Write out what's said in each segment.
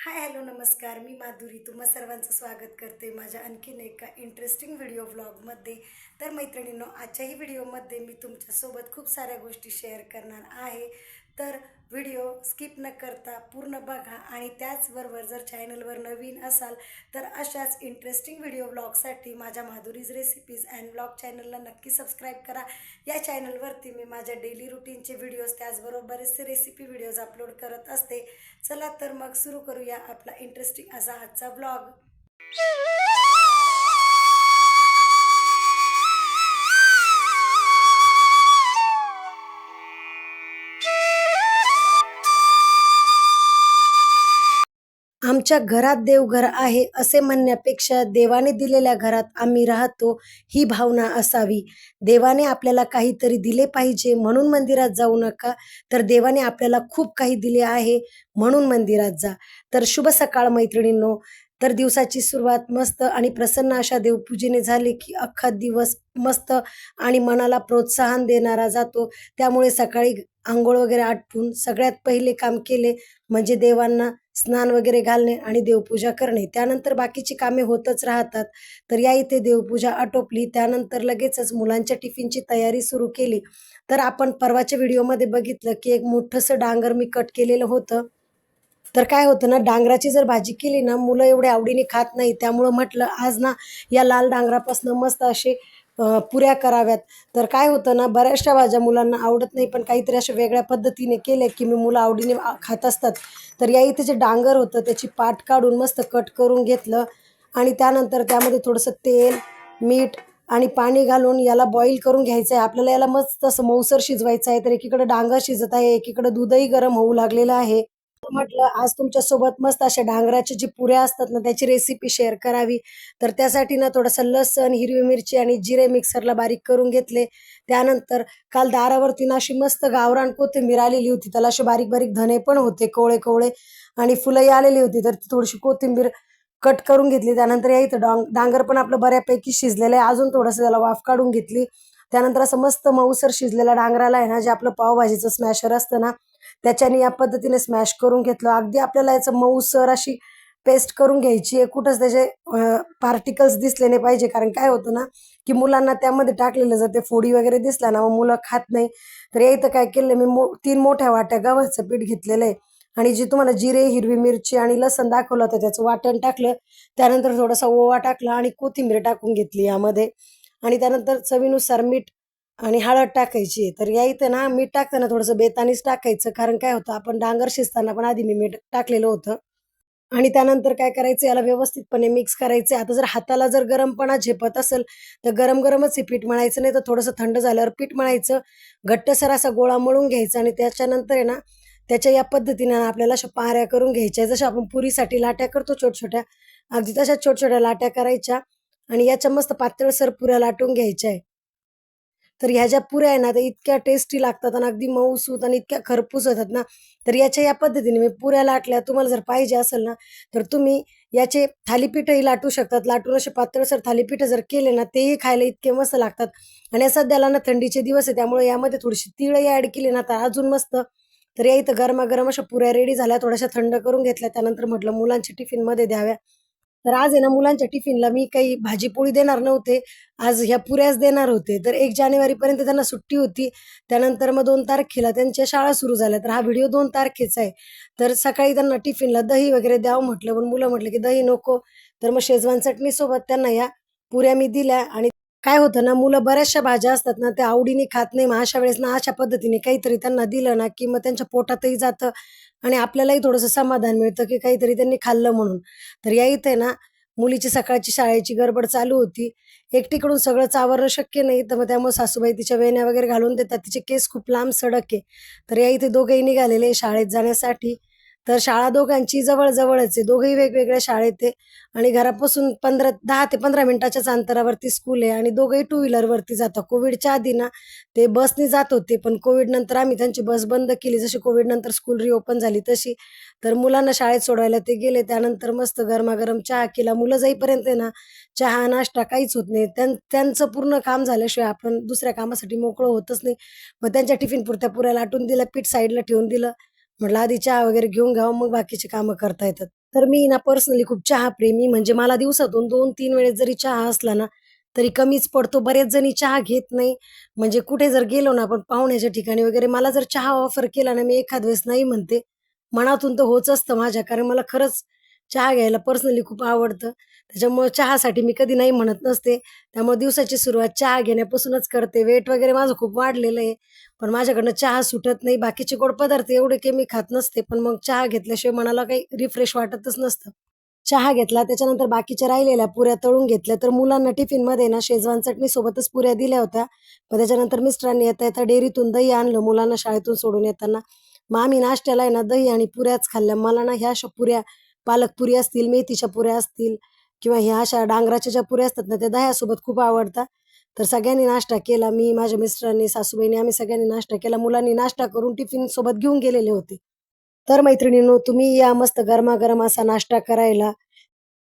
Hi hello नमस्कार. मी माधुरी. तुम्हा सर्वांचं स्वागत करते माझ्या आणखीन एका इंटरेस्टिंग व्हिडिओ व्लॉगमध्ये तर मैत्रिणींनो आजच्याही व्हिडिओमध्ये मी तुमच्यासोबत खूप साऱ्या गोष्टी शेअर करणार आहे. तर व्हिडिओ स्किप न करता पूर्ण बघा आणि त्याचबरोबर जर चॅनलवर नवीन असाल तर अशाच इंटरेस्टिंग व्हिडिओ ब्लॉगसाठी माझ्या माधुरीज रेसिपीज अँड ब्लॉग चॅनलला नक्की सबस्क्राईब करा. या चॅनलवरती मी माझ्या डेली रुटीनचे व्हिडिओज त्याचबरोबर बरेचसे रेसिपी व्हिडिओज अपलोड करत असते. चला तर मग सुरू करूया आपला इंटरेस्टिंग असा आजचा ब्लॉग आमच्या घरात देवघर आहे असे म्हणण्यापेक्षा देवाने दिलेल्या घरात आम्ही राहतो ही भावना असावी. देवाने आपल्याला काहीतरी दिले पाहिजे म्हणून मंदिरात जाऊ नका तर देवाने आपल्याला खूप काही दिले आहे म्हणून मंदिरात जा. तर शुभ सकाळ मैत्रिणींनो. तर दिवसाची सुरुवात मस्त आणि प्रसन्न अशा देवपूजेने झाली की अख्खा दिवस मस्त आणि मनाला प्रोत्साहन देणारा जातो. त्यामुळे सकाळी आंघोळ वगैरे आटपून सगळ्यात पहिले काम केले म्हणजे देवांना स्नान वगैरे घालणे आणि देवपूजा करणे. त्यानंतर बाकीची कामे होतच राहतात. तर या इथे देवपूजा आटोपली. त्यानंतर लगेचच मुलांच्या टिफिनची तयारी सुरू केली. तर आपण परवाच्या व्हिडिओमध्ये बघितलं की एक मोठंसं डांगर मी कट केलेलं होतं. तर काय होतं ना डांगराची जर भाजी केली ना मुलं एवढ्या आवडीने खात नाही त्यामुळं म्हटलं आज ना या लाल डांगरापासून मस्त असे पुऱ्या कराव्यात. तर काय होतं ना बऱ्याचशा भाज्या मुलांना आवडत नाही पण काहीतरी अशा वेगळ्या पद्धतीने केले की मी मुलं आवडीने खात असतात. तर या इथे जे डांगर होतं त्याची पाट काढून मस्त कट करून घेतलं आणि त्यानंतर त्यामध्ये थोडंसं तेल मीठ आणि पाणी घालून याला बॉईल करून घ्यायचं आहे आपल्याला याला मस्त असं मऊसर शिजवायचं आहे तर एकीकडे डांगर शिजत आहे एकीकडे दूधही गरम होऊ लागलेलं आहे. म्हटलं आज तुमच्यासोबत मस्त अशा डांगराच्या जी पुऱ्या असतात ना त्याची रेसिपी शेअर करावी. तर त्यासाठी ना थोडंसं लसण हिरवी मिरची आणि जिरे मिक्सरला बारीक करून घेतले. त्यानंतर काल दारावरती ना अशी मस्त गावरान कोथिंबीर आलेली होती. त्याला असे बारीक बारीक धने पण होते कोवळे कोवळे आणि फुलंही आलेली होती. तर ती थोडीशी कोथिंबीर कट करून घेतली. त्यानंतर या इथं डांग डांगर पण आपलं बऱ्यापैकी शिजलेलं आहे. अजून थोडंसं त्याला वाफ काढून घेतली. त्यानंतर असं मस्त मऊसर शिजलेल्या डांगराला आहे ना जे आपलं पावभाजीचं स्मॅशर असतं ना त्याच्याने या पद्धतीने स्मॅश करून घेतलं. अगदी आपल्याला याचं मऊसर अशी पेस्ट करून घ्यायची. आहे कुठंच त्याचे पार्टिकल्स दिसले नाही पाहिजे. कारण काय होतं ना की मुलांना त्यामध्ये टाकलेलं जर ते फोडी वगैरे दिसला ना मग मुलं खात नाही. तर या इथं काय केलं मी मो तीन मोठ्या वाट्या गव्हाचं पीठ घेतलेलं आहे. आणि जी तुम्हाला जिरे हिरवी मिरची आणि लसण दाखवलं होतं त्याचं वाटण टाकलं. त्यानंतर थोडासा ओवा टाकला आणि कोथिंबीर टाकून घेतली यामध्ये. आणि त्यानंतर चवीनुसार मीठ आणि हळद टाकायची आहे. तर या इथे ना मीठ टाकताना थोडंसं बेतानीच टाकायचं. कारण काय होतं आपण डांगर शिजताना पण आधी मी मीठ टाकलेलं होतं. आणि त्यानंतर काय करायचं याला व्यवस्थितपणे मिक्स करायचं आता जर हाताला जर गरमपणा झेपत असेल तर गरम गरमच हे पीठ मळायचं नाही तर थोडंसं थंड झाल्यावर पीठ मळायचं. घट्टसर असा गोळा मळून घ्यायचा आणि त्याच्यानंतर आहे ना त्याच्या या पद्धतीने आपल्याला अशा पाऱ्या करून घ्यायच्या जशा आपण पुरीसाठी लाट्या करतो छोट्या छोट्या अगदी तशा छोट्या छोट्या लाट्या करायच्या. आणि याच्या मस्त पातळसर पुऱ्या लाटून घ्यायच्या आहे. तर ह्या ज्या पुऱ्या आहे ना त्या इतक्या टेस्टी लागतात आणि अगदी मऊसूत आणि इतक्या खरपूस होतात ना तर याच्या या पद्धतीने मी पुऱ्या लाटल्या. तुम्हाला जर पाहिजे असेल ना तर तुम्ही याचे थालीपीठही लाटू शकतात. लाटून असे पातळसर थालीपीठ जर केले ना तेही खायला इतके मस्त लागतात. आणि या सध्याला ना थंडीचे दिवस आहे त्यामुळे यामध्ये थोडीशी तिळही ॲड केली ना तर अजून मस्त. तर या इथं गरमागरम अशा पुऱ्या रेडी झाल्या. थोड्याशा थंड करून घेतल्या. त्यानंतर म्हटलं मुलांच्या टिफिनमध्ये द्याव्या. तर आज आहे ना मुलांच्या टिफिनला मी काही भाजीपोळी देणार नव्हते. आज ह्या पुऱ्याच देणार होते. तर एक जानेवारीपर्यंत त्यांना सुट्टी होती. त्यानंतर मग दोन तारखेला त्यांच्या शाळा सुरू झाल्या. तर हा व्हिडिओ दोन तारखेचा आहे. तर सकाळी त्यांना टिफिनला दही वगैरे द्यावं म्हटलं. पण मुलं म्हटलं की दही नको. तर मग शेजवान चटणीसोबत त्यांना या पुऱ्या मी दिल्या आणि काय होतं ना मुलं बऱ्याचशा भाज्या असतात ना त्या आवडीने खात नाही. मग अशा वेळेस ना अशा पद्धतीने काहीतरी त्यांना दिलं ना की मग त्यांच्या पोटातही जातं आणि आपल्यालाही थोडंसं समाधान मिळतं की काहीतरी त्यांनी खाल्लं म्हणून. तर या इथे ना मुलीची सकाळची शाळेची गडबड चालू होती. एकटीकडून सगळं चावरणं शक्य नाही. तर मग त्यामुळे सासूबाई तिच्या वेण्या वगैरे घालून देतात. तिचे केस खूप लांब सडक आहे. तर या इथे दोघेही निघालेले शाळेत जाण्यासाठी. तर शाळा दोघांची जवळजवळच आहे. दोघेही वेगवेगळ्या शाळेत आहे. आणि घरापासून पंधरा दहा ते पंधरा मिनिटाच्याच अंतरावरती स्कूल आहे. आणि दोघंही टू व्हीलरवरती जातात. कोविडच्या आधी ना ते बसने जात होते. पण कोविड नंतर आम्ही त्यांची बस बंद केली. जशी कोविड नंतर स्कूल रिओपन झाली तशी. तर मुलांना शाळेत सोडायला ते गेले. त्यानंतर मस्त गरमागरम चहा केला. मुलं जाईपर्यंत आहे ना चहा नाश्ता काहीच होत नाही. त्यां त्यांचं पूर्ण काम झाल्याशिवाय आपण दुसऱ्या कामासाठी मोकळं होतच नाही. मग त्यांच्या टिफिन पुरत्या पुऱ्या लाटून दिलं. पीठ साईडला ठेवून दिलं. म्हटलं आधी चहा वगैरे घेऊन घ्यावं मग बाकीची कामं करता येतात. तर मी ना पर्सनली खूप चहा प्रेमी म्हणजे मला दिवसातून दोन तीन वेळेस जरी चहा असला ना तरी कमीच पडतो. बरेच जणी चहा घेत नाही. म्हणजे कुठे जर गेलो ना आपण पाहुण्याच्या ठिकाणी वगैरे मला जर चहा ऑफर केला ना मी एखाद वेळेस नाही म्हणते. मनातून तर होच असतं माझ्या कारण मला खरंच चहा घ्यायला पर्सनली खूप आवडतं. त्याच्यामुळे चहासाठी मी कधी नाही म्हणत नसते. त्यामुळे दिवसाची सुरुवात चहा घेण्यापासूनच करते. वेट वगैरे माझं खूप वाढलेलं आहे. पण माझ्याकडनं चहा सुटत नाही. बाकीचे गोड पदार्थ एवढे काही मी खात नसते. पण मग चहा घेतल्याशिवाय मनाला काही रिफ्रेश वाटतच नसतं. चहा घेतला त्याच्यानंतर बाकीच्या राहिलेल्या पुऱ्या तळून घेतल्या तर मुलांना टिफिनमध्ये ना शेजवान चटणी सोबतच पुऱ्या दिल्या होत्या. मग त्याच्यानंतर मिस्टरांनी येता येता डेअरीतून दही आणलं मुलांना शाळेतून सोडून येताना. मग आम्ही नाश्त्याला आहे ना दही आणि पुऱ्याच खाल्ल्या. मला ना ह्या अशा पुऱ्या पालक पुरी असतील मेथीच्या पुऱ्या असतील किंवा ह्या अशा डांगराच्या ज्या पुऱ्या असतात ना त्या दह्यासोबत खूप आवडतात. तर सगळ्यांनी नाश्ता केला. मी माझ्या मिस्टरांनी सासूबाईंनी आम्ही सगळ्यांनी नाश्ता केला. मुलांनी नाश्ता करून टिफिन सोबत घेऊन गेलेले होते. तर मैत्रिणींनो तुम्ही या मस्त गरमागरम असा नाश्ता करायला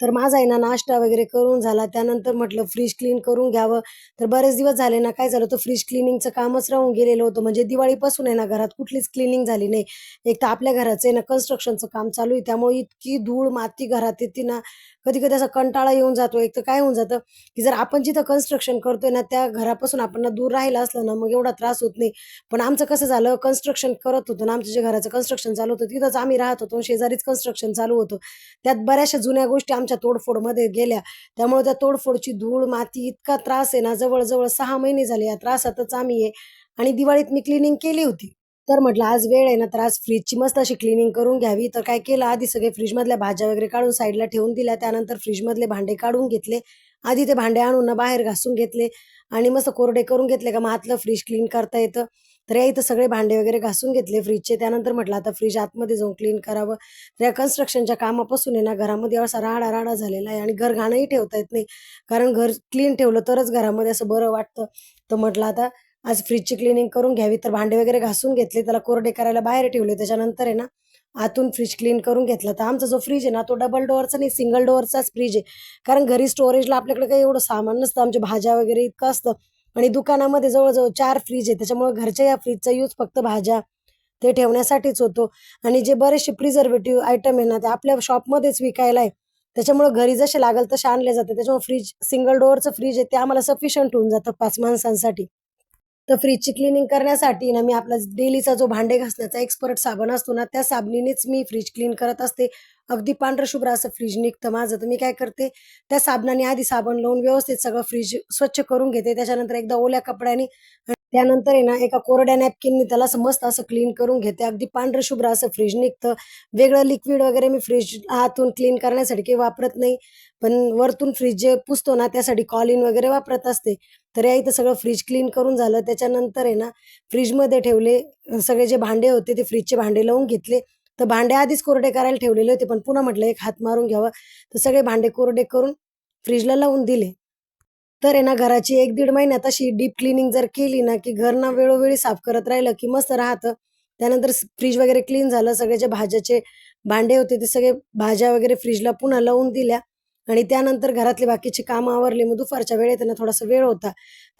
तर माझा आहे ना नाश्ता वगैरे करून झाला. त्यानंतर म्हटलं फ्रीज क्लीन करून घ्यावं. तर बरेच दिवस झाले ना काय झालं तर फ्रीज क्लिनिंगचं कामच राहून गेलेलं होतं. म्हणजे दिवाळीपासून आहे ना घरात कुठलीच क्लिनिंग झाली नाही. एक तर आपल्या घराचं आहे ना कन्स्ट्रक्शनचं काम चालू आहे. त्यामुळे इतकी धूळ माती घरात येते ना कधी कधी असा कंटाळा येऊन जातो. एक तर काय होऊन जातं की जर आपण जिथं कन्स्ट्रक्शन करतोय ना त्या घरापासून आपण ना दूर राहिलं असलं ना मग एवढा त्रास होत नाही. पण आमचं कसं झालं कन्स्ट्रक्शन करत होतं ना आमच्या जे घराचं कन्स्ट्रक्शन चालू होतं तिथंच आम्ही राहत होतो. शेजारीच कन्स्ट्रक्शन चालू होतं. त्यात बऱ्याचशा जुन्या गोष्टी आमच्या तोडफोडमध्ये गेल्या. त्यामुळे त्या तोडफोडची धूळ माती इतका त्रास आहे ना जवळजवळ सहा महिने झाले या त्रासातच आम्ही आहे. आणि दिवाळीत मी क्लिनिंग केली होती. तर म्हटलं आज वेळ आहे ना तर आज फ्रीजची मस्त अशी क्लिनिंग करून घ्यावी. तर काय केलं आधी सगळे फ्रीजमधल्या भाज्या वगैरे काढून साईडला ठेवून दिल्या. त्यानंतर फ्रीजमधले भांडे काढून घेतले. आधी ते भांडे आणून ना बाहेर घासून घेतले आणि मस्त कोरडे करून घेतले का मग आतलं फ्रीज क्लीन करता येतं. तर या इथं सगळे भांडे वगैरे घासून घेतले फ्रीजचे त्यानंतर म्हटलं आता फ्रीज आतमध्ये जाऊन क्लीन करावं. तर या कन्स्ट्रक्शनच्या कामापासून आहे ना घरामध्ये असा राडा राडा झालेला आहे आणि घर घाणही ठेवता येत नाही. कारण घर क्लीन ठेवलं तरच घरामध्ये असं बरं वाटतं. तर म्हटलं आता आज फ्रीजची क्लिनिंग करून घ्यावी. तर भांडे वगैरे घासून घेतले. त्याला कोरडे करायला बाहेर ठेवले. त्याच्यानंतर आहे ना आतून फ्रीज क्लीन करून घेतला. तर आमचा जो फ्रीज आहे ना तो डबल डोअरचा नाही सिंगल डोअरचाच फ्रीज आहे. कारण घरी स्टोरेजला आपल्याकडे काही एवढं सामान नसतं. आमच्या भाज्या वगैरे इतकं असतं. आणि दुकानामध्ये जवळजवळ चार फ्रीज आहे. त्याच्यामुळे घरच्या या फ्रीजचा यूज फक्त भाज्या ते ठेवण्यासाठीच होतो. आणि जे बरेचसे प्रिझर्वेटिव्ह आयटम आहे ना ते आपल्या शॉपमध्येच विकायला आहे. त्याच्यामुळे घरी जसे लागेल तसे आणले जाते. त्याच्यामुळे फ्रीज सिंगल डोअरचं फ्रीज आहे ते आम्हाला सफिशियंट होऊन जातं पाच माणसांसाठी. तर फ्रीजची क्लिनिंग करण्यासाठी ना मी आपला डेलीचा जो भांडे घासण्याचा एक्सपर्ट साबण असतो ना त्या साबणीनेच मी फ्रीज क्लीन करत असते. अगदी पांढरशुभ्र असं फ्रीज निघतं माझं. तर मी काय करते त्या साबणाने आधी साबण लावून व्यवस्थित सगळं फ्रीज स्वच्छ करून घेते. त्याच्यानंतर एकदा ओल्या कपड्याने त्यानंतर आहे ना एका कोरड्या नॅपकिननी त्याला मस्त असं क्लीन करून घेते. अगदी पांढरं शुभ्र असं फ्रीज निघतं. वेगळं लिक्विड वगैरे मी फ्रीज हातून क्लीन करण्यासाठी काही वापरत नाही. पण वरतून फ्रीज जे पुसतो ना त्यासाठी कॉलिन वगैरे वापरत असते. तर या इथं सगळं फ्रीज क्लीन करून झालं. त्याच्यानंतर आहे ना फ्रीजमध्ये ठेवले सगळे जे भांडे होते ते फ्रीजचे भांडे लावून घेतले. तर भांडे आधीच कोरडे करायला ठेवलेले होते पण पुन्हा म्हटलं एक हात मारून घ्यावा. तर सगळे भांडे कोरडे करून फ्रीजला लावून दिले. तर आहे ना घराची एक दीड महिन्यात अशी डीप क्लिनिंग जर केली ना की घर ना वेळोवेळी साफ करत राहिलं की मस्त राहतं. त्यानंतर फ्रीज वगैरे क्लीन झालं सगळे जे भाज्याचे भांडे होते ते सगळे भाज्या वगैरे फ्रीजला पुन्हा लावून दिल्या. आणि त्यानंतर घरातले बाकीची कामं आवरले. मग दुपारच्या वेळेत ना थोडासा वेळ होता.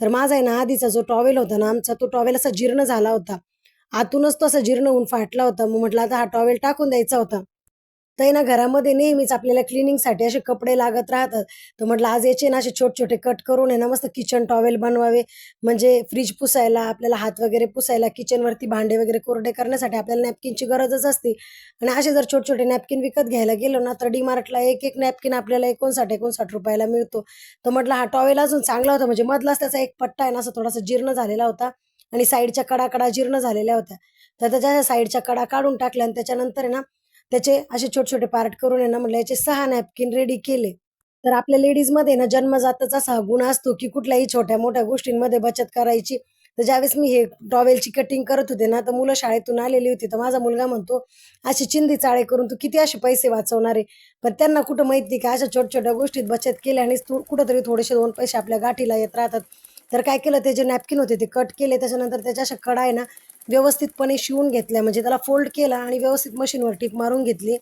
तर माझा आहे ना आधीचा जो टॉवेल होता ना आमचा तो टॉवेल असा जीर्ण झाला होता. आतूनच तो असा जीर्ण होऊन फाटला होता. मग म्हटलं आता हा टॉवेल टाकून द्यायचा होता. तर आहे ना घरामध्ये नेहमीच आपल्याला क्लिनिंगसाठी असे कपडे लागत राहतात. तर म्हटलं आज याचे ना असे छोटे छोटे कट करून आहे ना मस्त किचन टॉवेल बनवावे. म्हणजे फ्रीज पुसायला आपल्याला हात वगैरे पुसायला किचनवरती भांडे वगैरे कोरडे करण्यासाठी आपल्याला नॅपकिनची गरजच असते. आणि असे जर छोटे छोटे नॅपकिन विकत घ्यायला गेलो ना तर डीमार्टला एक एक नॅपकिन आपल्याला एकोणसाठ एकोणसाठ रुपयाला मिळतो. तर म्हटलं हा टॉवेल अजून चांगला होता. म्हणजे मधलाच त्याचा एक पट्टा आहे ना असं थोडासा जीर्ण झालेला होता. आणि साईडच्या कडा कडा जीर्ण झालेल्या होत्या. तर त्याच्या साईडच्या कडा काढून टाकल्या आणि त्याच्यानंतर आहे ना त्याचे असे छोटे छोटे पार्ट करून आहे ना म्हटलं याचे सहा नॅपकिन रेडी केले. तर आपल्या लेडीजमध्ये ना जन्मजातच असा गुण असतो की कुठल्याही छोट्या मोठ्या गोष्टींमध्ये बचत करायची. तर ज्यावेळेस मी हे टॉवेलची कटिंग करत होते ना तर मुलं शाळेतून आलेली होती. तर माझा मुलगा म्हणतो अशी चिंदी चाळे करून तू किती असे पैसे वाचवणार आहे? पण त्यांना कुठं माहिती का अशा छोट्या छोट्या गोष्टीत बचत केल्या आणि तू कुठंतरी थोडेसे दोन पैसे आपल्या गाठीला येत राहतात. तर काय केलं ते जे नॅपकिन होते ते कट केले त्याच्यानंतर त्याच्या अशा कडा आहे ना व्यवस्थितपणे शिवून घेतल्या. म्हणजे त्याला फोल्ड केला आणि व्यवस्थित मशीनवर टीप मारून घेतली.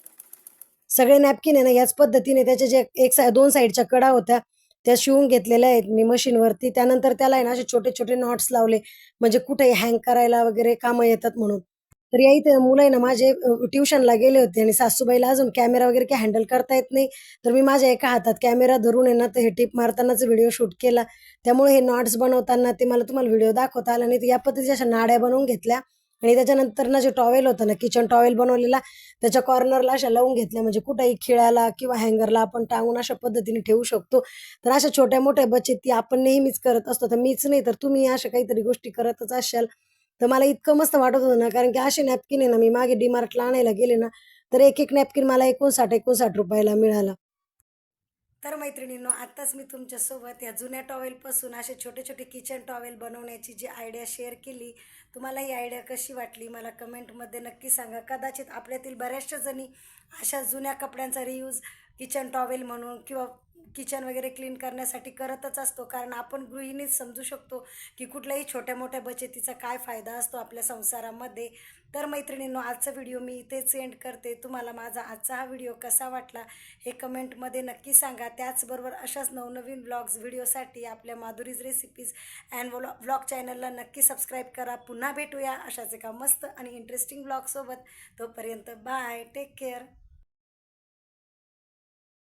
सगळे नॅपकिन आहे ना याच पद्धतीने त्याच्या जे एक साय दोन साईडच्या कडा होत्या त्या शिवून घेतलेल्या आहेत मी मशीनवरती त्यानंतर त्याला आहे ना असे छोटे छोटे नॉट्स लावले. म्हणजे कुठे हँग करायला वगैरे कामं येतात म्हणून. तर या इथे मुलं आहे ना माझे ट्युशनला गेले होते आणि सासूबाईला अजून कॅमेरा वगैरे काही हँडल करता येत नाही. तर मी माझ्या एका हातात कॅमेरा धरून आहे ना तर हे टिप मारतानाच व्हिडिओ शूट केला. त्यामुळे हे नॉट्स बनवताना ते मला तुम्हाला व्हिडिओ दाखवता आला नाही. या पद्धतीच्या अशा नाड्या बनवून घेतल्या. आणि त्याच्यानंतर ना जे टॉवेल होतं ना किचन टॉवेल बनवलेला त्याच्या कॉर्नरला अशा लावून घेतल्या. म्हणजे कुठेही खिळाला किंवा हँगरला आपण टांगून अशा पद्धतीने ठेवू शकतो. तर अशा छोट्या मोठ्या बचती ती आपण नेहमीच करत असतो. तर मीच नाही तर तुम्ही अशा काहीतरी गोष्टी करतच असाल. तर मला इतकं मस्त वाटत होतं ना कारण की असे नॅपकिन आहे ना मी मागे डीमार्टला आणायला गेले ना तर एक एक नॅपकिन मला एकोणसाठ एकोणसाठ रुपयाला मिळाला. तर मैत्रिणींनो आत्ताच मी तुमच्यासोबत या जुन्या टॉवेलपासून असे छोटे छोटे किचन टॉवेल बनवण्याची जी आयडिया शेअर केली तुम्हाला ही आयडिया कशी वाटली मला कमेंटमध्ये नक्की सांगा. कदाचित आपल्यातील बऱ्याचशा जणी अशा जुन्या कपड्यांचा रियूज किचन टॉवेल म्हणून किंवा किचन वगैरे क्लीन करण्यासाठी करतच असतो. कारण आपण गृहिणीच समजू शकतो की कुठल्याही छोट्या मोठ्या बचतीचा काय फायदा असतो आपल्या संसारामध्ये. तर मैत्रिणींनो आजचा व्हिडिओ मी इथेच एंड करते. तुम्हाला माझा आजचा हा व्हिडिओ कसा वाटला हे कमेंटमध्ये नक्की सांगा. त्याचबरोबर अशाच नवनवीन ब्लॉग्स व्हिडिओसाठी आपल्या माधुरीज रेसिपीज अँड व्लॉ व्लॉग चॅनलला नक्की सबस्क्राईब करा. पुन्हा भेटूया अशाच एका मस्त आणि इंटरेस्टिंग ब्लॉगसोबत तोपर्यंत बाय टेक केअर